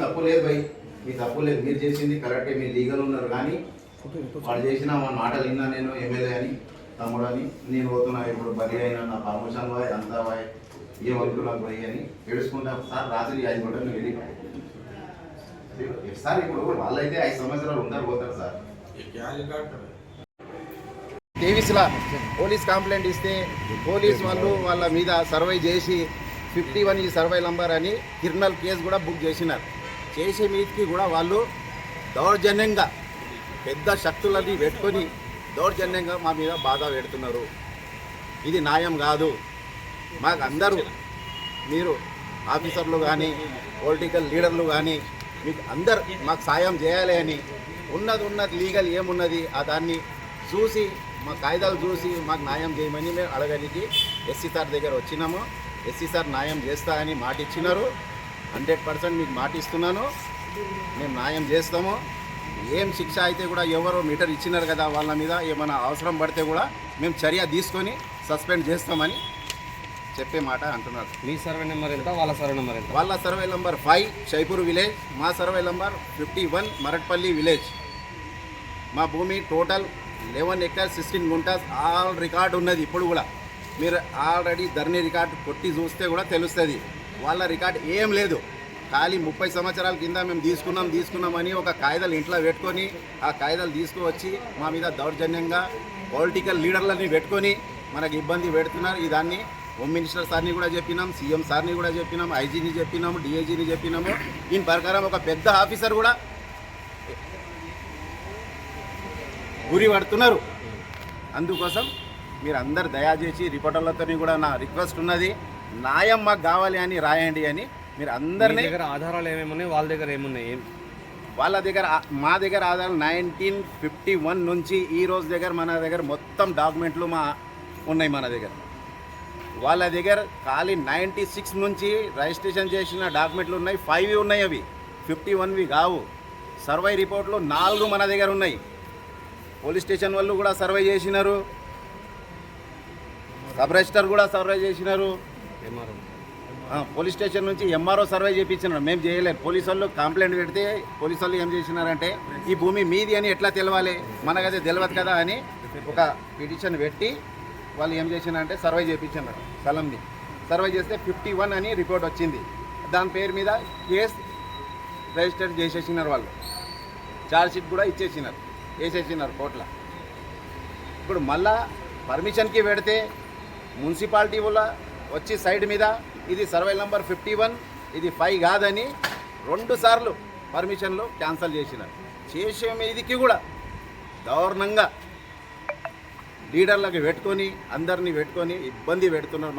తప్పు లేదు భయ్. మీ తప్పు లేదు. మీరు చేసింది కరెక్టే. మీరు లీగల్ ఉన్నారు కానీ వాళ్ళు చేసిన వాళ్ళ మాటలు విన్నా నేను ఎమ్మెల్యే అని తమ్ముడు అని నేను పోతున్నా ఇప్పుడు బలి అయినా నా పర్మిషన్ వాయ్ అంతా వాయ్. ఏమనుకు నాకు పోయి అని ఏడుచుకుంటా సార్ రాత్రి ఐదు గంటలు వెళ్ళి సార్ ఇప్పుడు వాళ్ళైతే ఐదు సంవత్సరాలు ఉన్నారు పోతారు సార్. టీవీస్లా పోలీస్ కంప్లైంట్ ఇస్తే పోలీస్ వాళ్ళు వాళ్ళ మీద సర్వే చేసి ఫిఫ్టీ వన్ ఈ సర్వే నంబర్ అని క్రిమినల్ కేసు కూడా బుక్ చేసినారు. చేసే మీదకి కూడా వాళ్ళు దౌర్జన్యంగా పెద్ద శక్తులని పెట్టుకొని దౌర్జన్యంగా మా మీద బాధ పెడుతున్నారు. ఇది న్యాయం కాదు. మాకు అందరూ మీరు ఆఫీసర్లు కానీ పొలిటికల్ లీడర్లు కానీ మీకు అందరు మాకు సాయం చేయాలి అని ఉన్నది ఉన్నది లీగల్ ఏమున్నది ఆ దాన్ని చూసి మా కాయిదాలు చూసి మాకు న్యాయం చేయమని మేము అడగడానికి ఎస్సీ సార్ దగ్గర వచ్చినాము. ఎస్సీ సార్ న్యాయం చేస్తా అని మాట ఇచ్చినారు. హండ్రెడ్ పర్సెంట్ మీకు మాట ఇస్తున్నాను. మేము న్యాయం చేస్తాము. ఏం శిక్ష అయితే కూడా ఎవరో మీటర్ ఇచ్చినారు కదా వాళ్ళ మీద ఏమైనా అవసరం పడితే కూడా మేము చర్య తీసుకొని సస్పెండ్ చేస్తామని చెప్పే మాట అంటున్నారు. మీ సర్వే నెంబర్ ఎంత? వాళ్ళ సర్వే నెంబర్ ఎంత? వాళ్ళ survey number five Shaipur village. మా survey number fifty one Maratpalli village. మా భూమి total eleven acres sixteen guntas. All record ఉన్నది ఇప్పుడు కూడా. మీరు ఆల్రెడీ ధరణి రికార్డు కొట్టి చూస్తే కూడా తెలుస్తుంది. వాళ్ళ రికార్డ్ ఏం లేదు. ఖాళీ ముప్పై సంవత్సరాల కింద మేము తీసుకున్నాం తీసుకున్నామని ఒక కాగితాలు ఇంట్లో పెట్టుకొని ఆ కాగితాలు తీసుకువచ్చి మా మీద దౌర్జన్యంగా పొలిటికల్ లీడర్లని పెట్టుకొని మనకి ఇబ్బంది పెడుతున్నారు. ఈ దాన్ని హోమ్ మినిస్టర్ సార్ని కూడా చెప్పినాం సీఎం సార్ని కూడా చెప్పినాం ఐజీని చెప్పినాము డిఐజీని చెప్పినాము. దీని ప్రకారం ఒక పెద్ద ఆఫీసర్ కూడా గురి పడుతున్నారు. అందుకోసం మీరు అందరు దయచేసి రిపోర్టర్లతో కూడా నా రిక్వెస్ట్ ఉన్నది న్యాయం మాకు కావాలి అని రాయండి అని మీరు అందరినీ దగ్గర ఆధారాలు ఏమేమి ఉన్నాయి వాళ్ళ దగ్గర ఏమున్నాయి? వాళ్ళ దగ్గర మా దగ్గర ఆధార్ నైన్టీన్ ఫిఫ్టీ వన్ నుంచి ఈ రోజు దగ్గర మన దగ్గర మొత్తం డాక్యుమెంట్లు మా ఉన్నాయి మన దగ్గర. వాళ్ళ దగ్గర ఖాళీ నైంటీ సిక్స్ నుంచి రిజిస్ట్రేషన్ చేసిన డాక్యుమెంట్లు ఉన్నాయి ఫైవ్ ఉన్నాయి అవి. ఫిఫ్టీ వన్వి కావు. సర్వే రిపోర్ట్లు నాలుగు మన దగ్గర ఉన్నాయి. పోలీస్ స్టేషన్ వాళ్ళు కూడా సర్వే చేసినారు. సబ్ రిజిస్టర్ కూడా సర్వే చేసినారు. పోలీస్ స్టేషన్ నుంచి ఎంఆర్ఓ సర్వే చేయించినారు మేము చేయలేదు పోలీసు వాళ్ళు కంప్లైంట్ పెడితే పోలీసు వాళ్ళు ఏం చేసినారంటే ఈ భూమి మీది అని ఎట్లా తెలవాలి? మనకైతే తెలియదు కదా అని ఒక పిటిషన్ పెట్టి వాళ్ళు ఏం చేసినారంటే సర్వే చేయించినారు స్థలంని. సర్వే చేస్తే ఫిఫ్టీ వన్ అని రిపోర్ట్ వచ్చింది. దాని పేరు మీద కేసు రిజిస్టర్ చేసేసినారు వాళ్ళు. ఛార్జ్షీట్ కూడా ఇచ్చేసినారు. వేసేసినారు కోర్టులో. ఇప్పుడు మళ్ళా పర్మిషన్కి పెడితే మున్సిపాలిటీ వల్ల వచ్చి సైడ్ మీద ఇది సర్వే నంబర్ ఫిఫ్టీ వన్ ఇది ఫైవ్ కాదని రెండు సార్లు పర్మిషన్లు క్యాన్సిల్ చేసినారు. చేసే మీదికి కూడా దారుణంగా లీడర్లకు పెట్టుకొని అందరినీ పెట్టుకొని ఇబ్బంది పెడుతున్నారు మా